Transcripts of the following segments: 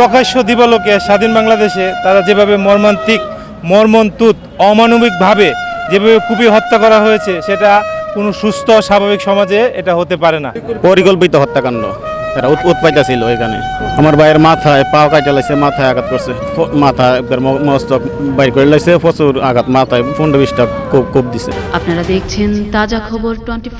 প্রকাশ্য দিবালোকে স্বাধীন বাংলাদেশে তারা যেভাবে মর্মান্তিক মর্মন্তুত অমানবিকভাবে যেভাবে কুপি হত্যা করা হয়েছে সেটা কোনো সুস্থ স্বাভাবিক সমাজে এটা হতে পারে না। পরিকল্পিত হত্যাকাণ্ড এরা উৎ- উৎপাইতা ছিল এখানে। আমার ভাইয়ের মাথায় পাও কাটা লাইছে মাথায় আঘাত করছে। মাথা একবার মস্তক বাইর করে লাইছে প্রচুর আঘাত মাথায় পনেরো বিশটা কোপ কোপ দিছে। আপনারা দেখছেন তাজা খবর টোয়েন্টি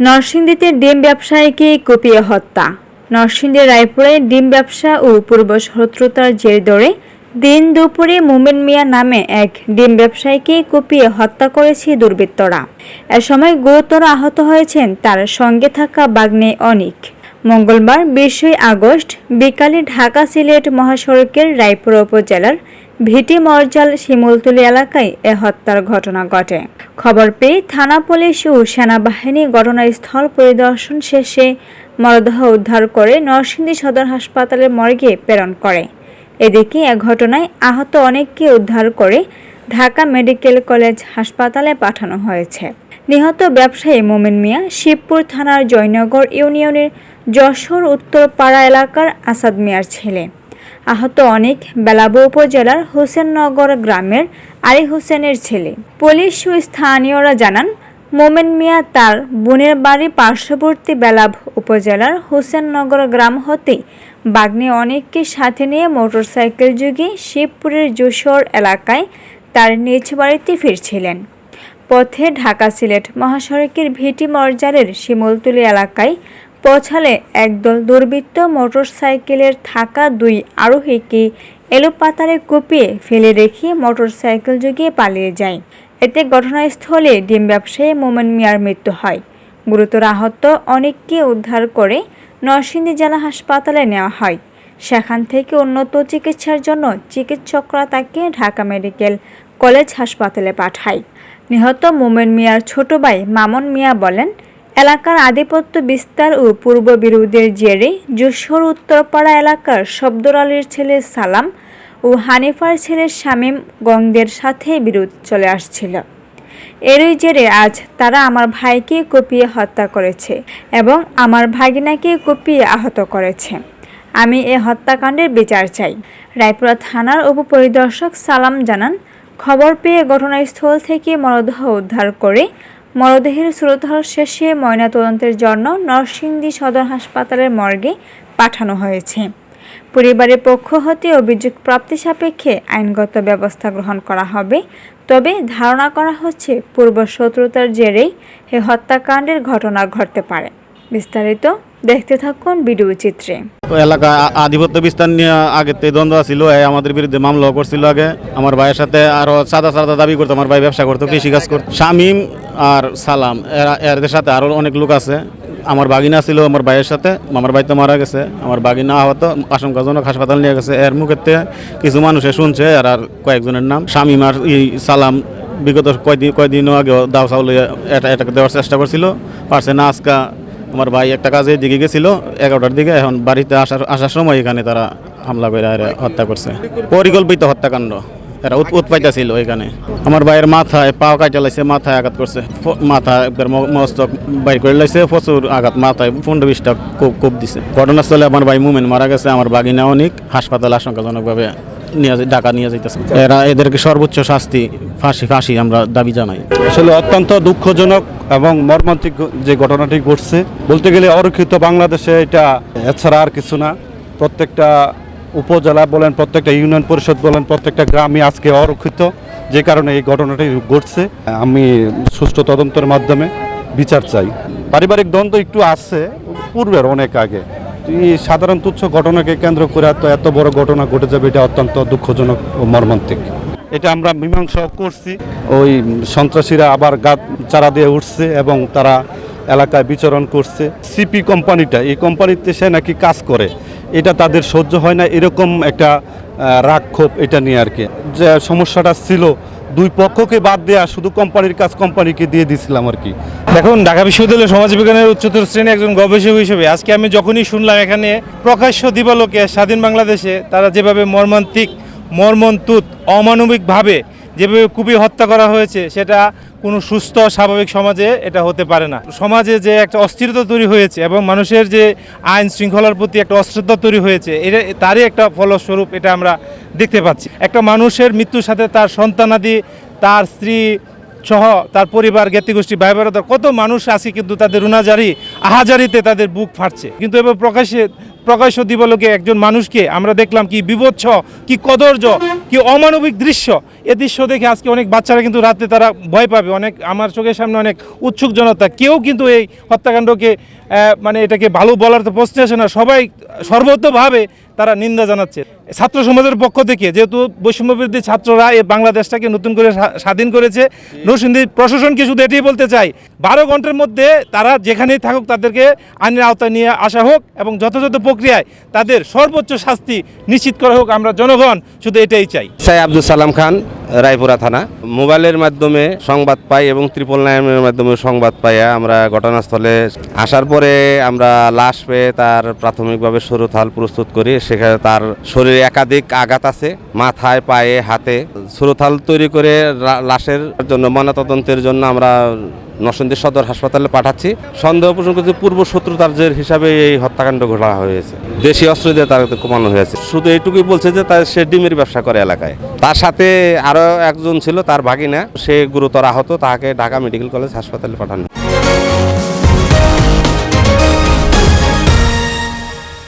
নরসিংদীতে ডিম ব্যবসায়ীকে কুপিয়ে হত্যা। নরসিংদীর রায়পুরে ডিম ব্যবসা ও পূর্ব শত্রুতার জের ধরে দিন দুপুরে মোমেন মিয়া নামে এক ডিম ব্যবসায়ীকে কুপিয়ে হত্যা করেছে দুর্বৃত্তরা। এ সময় গুরুতর আহত হয়েছেন তার সঙ্গে থাকা বাগ্নে অনিক। মঙ্গলবার বিশই আগস্ট বিকালে ঢাকা সিলেট মহাসড়কের রায়পুর উপজেলার ভিটি মরজাল শিমুলতুলি এলাকায় এ হত্যার ঘটনা ঘটে। খবর পেয়ে থানা পুলিশ ও সেনাবাহিনী ঘটনাস্থল পরিদর্শন শেষে মরদেহ উদ্ধার করে নরসিংদী সদর হাসপাতালের মর্গে প্রেরণ করে। এদিকে এ ঘটনায় আহত অনেককে উদ্ধার করে ঢাকা মেডিকেল কলেজ হাসপাতালে পাঠানো হয়েছে। নিহত ব্যবসায়ী মোমিন মিয়া শিবপুর থানার জয়নগর ইউনিয়নের যশোর উত্তরপাড়া এলাকার আসাদ মিয়ার ছেলে। আহত অনেক বেলাবু উপজেলার হোসেননগর গ্রামের আলী হোসেনের ছেলে। পুলিশ ও স্থানীয়রা জানান, মোমেন মিয়া তার বোনের বাড়ি পার্শ্ববর্তী বেলাব উপজেলার হোসেননগর গ্রাম হতে বাগ্নে অনেককে সাথে নিয়ে মোটরসাইকেল যুগে শিবপুরের যশোর এলাকায় তার নিজ বাড়িতে ফিরছিলেন। পথে ঢাকা সিলেট মহাসড়কের ভিটি মর্জারের শিমলতুলি এলাকায় পৌঁছালে একদল দুর্বৃত্ত মোটরসাইকেলের থাকা দুই আরোহীকে এলোপাতারে কুপিয়ে ফেলে রেখে মোটরসাইকেল জুগিয়ে পালিয়ে যায়। এতে ঘটনাস্থলে ডিম ব্যবসায়ী মোমেন মিয়ার মৃত্যু হয়। গুরুতর আহত অনেককে উদ্ধার করে নরসিংদী জেলা হাসপাতালে নেওয়া হয়। সেখান থেকে উন্নত চিকিৎসার জন্য চিকিৎসকরা তাকে ঢাকা মেডিকেল কলেজ হাসপাতালে পাঠায়। নিহত মোমেন মিয়ার ছোট ভাই মামুন মিয়া বলেন এলাকার আধিপত্য বিস্তার ও পূর্ব বিরোধের জেরে যশোর উত্তরপাড়া এলাকার শব্দর আলীর ছেলে সালাম ও হানিফার ছেলে শামীম গঙ্গের সাথে বিরোধ চলে আসছিল। এরই জেরে আজ তারা আমার ভাইকে কুপিয়ে হত্যা করেছে এবং আমার ভাগিনাকে কুপিয়ে আহত করেছে। আমি এ হত্যাকাণ্ডের বিচার চাই। রায়পুরা থানার উপপরিদর্শক সালাম জানান, খবর পেয়ে ঘটনাস্থল থেকে মরদেহ উদ্ধার করে মরদেহের সুরতহাল শেষে ময়নাতদন্তের জন্য নরসিংদী সদর হাসপাতালের মর্গে পাঠানো হয়েছে। পরিবারের পক্ষ হতে অভিযোগ প্রাপ্তি সাপেক্ষে আইনগত ব্যবস্থা গ্রহণ করা হবে। তবে ধারণা করা হচ্ছে, পূর্ব শত্রুতার জেরেই এ হত্যাকাণ্ডের ঘটনা ঘটতে পারে। বিস্তারিত দেখতে থাকুন ভিডিও চিত্রে। এলাকা আধিপত্য বিস্তার নিয়ে আগে তে দ্বন্দ্ব ছিল আমাদের বিরুদ্ধে মামলা করছিল আগে। আমার ভাইয়ের সাথে আরও সাদা সাদা দাবি করতো, আমার ভাই ব্যবসা করতো কৃষিকাজ করতো। শামিম আর সালাম, এরা এদের সাথে আরও অনেক লোক আছে। আমার বাগিনা ছিল আমার ভাইয়ের সাথে, আমার ভাই তো মারা গেছে। আমার বাগিনা আহত, আশঙ্কাজনক হাসপাতাল নিয়ে গেছে। এর থেকে কিছু মানুষে শুনছে আর আর কয়েকজনের নাম। শামিম আর সালাম বিগত কয়দিন কয়দিনও আগে দাও চাউল এটা এটা দেওয়ার চেষ্টা করছিল। পারছে না আজকা আমার ভাই একটা কাজে দিকে গেছিল, এগারোটার দিকে, এখন বাড়িতে আসার আসার সময় এখানে তারা হামলা করে হত্যা করছে। পরিকল্পিত হত্যাকাণ্ড, এরা উৎ- উৎপাইতা ছিল এখানে আমার ভাইয়ের মাথায় পাও কাটা লাইছে মাথায় আঘাত করছে। মাথা একবার মস্তক বাইর করে লাইছে প্রচুর আঘাত, মাথায় পনেরো বিশটা কোপ কোপ দিছে। ঘটনাস্থলে আমার ভাই মুমেন মারা গেছে, আমার বাগিনা অনেক, হাসপাতাল আশঙ্কাজনকভাবে নিয়ে ঢাকা নিয়ে যাইতেছে। এরা এদেরকে সর্বোচ্চ শাস্তি, ফাঁসি ফাঁসি আমরা দাবি জানাই। আসলে অত্যন্ত দুঃখজনক এবং মর্মান্তিক যে ঘটনাটি ঘটছে, বলতে গেলে অরক্ষিত বাংলাদেশে এটা এছাড়া আর কিছু না। প্রত্যেকটা উপজেলা বলেন, প্রত্যেকটা ইউনিয়ন পরিষদ বলেন, প্রত্যেকটা গ্রামই আজকে অরক্ষিত, যে কারণে এই ঘটনাটি ঘটছে। আমি সুষ্ঠু তদন্তের মাধ্যমে বিচার চাই। পারিবারিক দ্বন্দ্ব একটু আছে, পূর্বের অনেক আগে। এই সাধারণ তুচ্ছ ঘটনাকে কেন্দ্র করে এত এত বড় ঘটনা ঘটে যাবে এটা অত্যন্ত দুঃখজনক ও মর্মান্তিক। এটা আমরা মীমাংসা করছি। ওই সন্ত্রাসীরা আবার গাছ চারা দিয়ে উঠছে এবং তারা এলাকায় বিচরণ করছে। সিপি কোম্পানিটা এই কোম্পানিতে সে নাকি কাজ করে। এটা তাদের সহ্য হয় না এরকম একটা রাগ ক্ষোভ এটা নিয়ে আর কি। যে সমস্যাটা ছিল দুই পক্ষকে বাদ দেয়া শুধু কোম্পানির কাজ কোম্পানিকে দিয়ে দিছিলাম আর কি। দেখুন, ঢাকা বিশ্ববিদ্যালয় সমাজবিজ্ঞানের উচ্চতর শ্রেণি একজন গবেষক হিসেবে আজকে আমি যখনই শুনলাম এখানে প্রকাশ্য দিবালোকে স্বাধীন বাংলাদেশে তারা যেভাবে মর্মান্তিক, মর্মন্তুত, অমানবিকভাবে যেভাবে কুপি হত্যা করা হয়েছে, সেটা কোনো সুস্থ স্বাভাবিক সমাজে এটা হতে পারে না। সমাজে যে একটা অস্থিরতা তৈরি হয়েছে এবং মানুষের যে আইন শৃঙ্খলার প্রতি একটা অস্থিরতা তৈরি হয়েছে, এটা তারই একটা ফলস্বরূপ এটা আমরা দেখতে পাচ্ছি। একটা মানুষের মৃত্যুর সাথে তার সন্তানাদি তার স্ত্রী সহ তার পরিবার, জ্ঞাতিগোষ্ঠী ভাই বোনেরা কত মানুষ আছে কিন্তু তাদের রুনাজারি আহাজারিতে তাদের বুক ফাটছে। কিন্তু এবার প্রকাশ্যে প্রকাশ্য দিবলোকে একজন মানুষকে আমরা দেখলাম কি বিভৎস, কি কদর্য, কি অমানবিক দৃশ্য এ দৃশ্য দেখে আজকে অনেক বাচ্চারা কিন্তু রাতে তারা ভয় পাবে। অনেক আমার চোখের সামনে অনেক উৎসুক জনতা কেউ কিন্তু এই হত্যাকাণ্ডকে মানে এটাকে ভালো বলার তো প্রশ্ন আসে না। সবাই সর্বতভাবে তারা নিন্দা জানাচ্ছে। ছাত্র সমাজের পক্ষ থেকে যেহেতু বৈষম্যবিরোধী ছাত্ররা এই বাংলাদেশটাকে নতুন করে স্বা- স্বাধীন করেছে নরসিংদী প্রশাসনকে শুধু এটাই বলতে চাই বারো ঘণ্টার মধ্যে তারা যেখানেই থাকুক তাদেরকে আইনের আওতায় নিয়ে আসা হোক এবং যথাযথ প্রক্রিয়ায় তাদের সর্বোচ্চ শাস্তি নিশ্চিত করা হোক। আমরা জনগণ শুধু এটাই চাই। সাই আব্দুল সালাম খান রায়পুরা থানা। মোবাইলের মাধ্যমে সংবাদ পাই এবং ত্রিপল নাইনের মাধ্যমে সংবাদ পাইয়া আমরা ঘটনাস্থলে আসার পরে আমরা লাশ পেয়ে তার প্রাথমিকভাবে সরুথাল প্রস্তুত করি। সেখানে তার শরীরে একাধিক আঘাত আছে, মাথায়, পায়ে, হাতে। সরুথাল তৈরি করে লাশের জন্য ময়নাতদন্তের জন্য আমরা নরসিংদী সদর হাসপাতালে পাঠাচ্ছি। সন্দেহ পোষণ করছে পূর্ব শত্রুতার জের হিসাবে এই হত্যাকাণ্ড ঘটা হয়েছে। দেশি অস্ত্র দিয়ে তাকে কমানো হয়েছে। শুধু এইটুকুই বলছে যে তার সে ডিমের ব্যবসা করে এলাকায়। তার সাথে আরও একজন ছিল, তার ভাগিনা, সে গুরুতর আহত, তাকে ঢাকা মেডিকেল কলেজ হাসপাতালে পাঠানো।